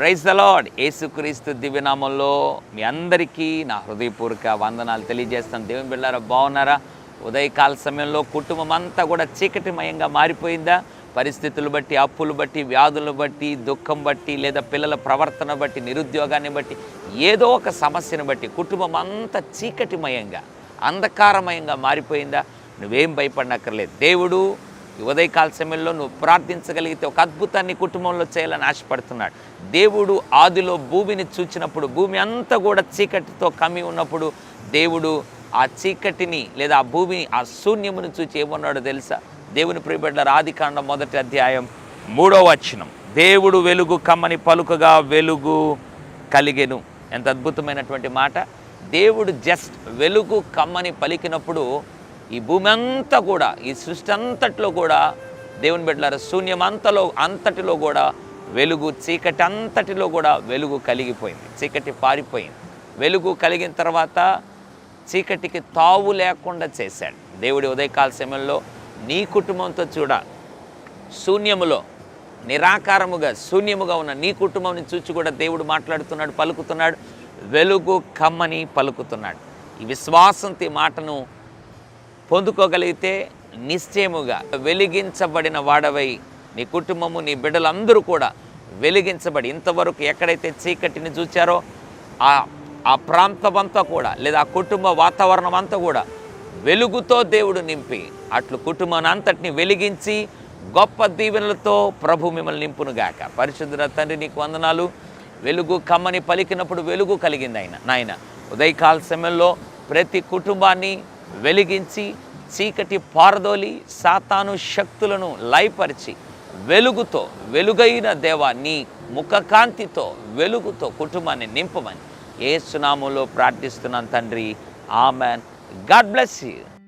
Praise the lord యేసుక్రీస్తు దివ్యనామంలో మీ అందరికీ నా హృదయపూర్వక వందనాలు తెలియజేస్తాను. దేవుని బిళ్ళారా బాగున్నారా? ఉదయకాల సమయంలో కుటుంబం అంతా కూడా చీకటిమయంగా మారిపోయిందా? పరిస్థితులు బట్టి అప్పులు బట్టి వ్యాధులు బట్టి దుఃఖం బట్టి లేదా పిల్లల ప్రవర్తన బట్టి నిరుద్యోగాన్ని బట్టి ఏదో ఒక సమస్యను బట్టి కుటుంబం అంతా చీకటిమయంగా అంధకారమయంగా మారిపోయిందా? నువ్వేం భయపడనక్కర్లేదు. దేవుడు ఉదయకాల సమయంలో నువ్వు ప్రార్థించగలిగితే ఒక అద్భుతాన్ని కుటుంబంలో చేయాలని ఆశపడుతున్నాడు. దేవుడు ఆదిలో భూమిని చూచినప్పుడు భూమి అంతా కూడా చీకటితో కమ్మి ఉన్నప్పుడు దేవుడు ఆ చీకటిని లేదా ఆ భూమిని ఆ శూన్యమును చూచి ఏమన్నాడో తెలుసా? దేవుని ప్రియబడ్డ ఆదికాండం మొదటి అధ్యాయం మూడో వచనం. దేవుడు వెలుగు కమ్మని పలుకగా వెలుగు కలిగెను. ఎంత అద్భుతమైనటువంటి మాట. దేవుడు జస్ట్ వెలుగు కమ్మని పలికినప్పుడు ఈ భూమి అంతా కూడా ఈ సృష్టి అంతట్లో కూడా దేవుని బిడ్డలారా శూన్యం అంతలో అంతటిలో కూడా వెలుగు చీకటి అంతటిలో కూడా వెలుగు కలిగిపోయింది. చీకటి పారిపోయింది. వెలుగు కలిగిన తర్వాత చీకటికి తావు లేకుండా చేశాడు. దేవుడి ఉదయకాల సమయంలో నీ కుటుంబంతో చూడ శూన్యములో నిరాకారముగా శూన్యముగా ఉన్న నీ కుటుంబంని చూచి కూడా దేవుడు మాట్లాడుతున్నాడు పలుకుతున్నాడు వెలుగు కమ్మని పలుకుతున్నాడు. ఈ విశ్వాసంతి మాటను పొందుకోగలిగితే నిశ్చయముగా వెలిగించబడిన వాడవై నీ కుటుంబము నీ బిడ్డలందరూ కూడా వెలిగించబడి ఇంతవరకు ఎక్కడైతే చీకటిని చూచారో ఆ ఆ ప్రాంతమంతా కూడా లేదా ఆ కుటుంబ వాతావరణం అంతా కూడా వెలుగుతో దేవుడు నింపి అట్లు కుటుంబాన్ని అంతటిని వెలిగించి గొప్ప దీవెనలతో ప్రభు మిమ్మల్ని నింపునుగాక పరిశుద్ధుల తండ్రి నీకు వందనాలు. వెలుగు కమ్మని పలికినప్పుడు వెలుగు కలిగింది ఆయన. నాయన ఉదయకాల సమయంలో ప్రతి కుటుంబాన్ని వెలిగించి చీకటి పారదోలి సాతాను శక్తులను లయపరిచి వెలుగుతో వెలుగైన దేవా నీ ముఖకాంతితో వెలుగుతో కుటుంబాన్ని నింపమని ఏ సునామంలో ప్రార్థిస్తున్నాను తండ్రి. ఆమెన్. God bless you.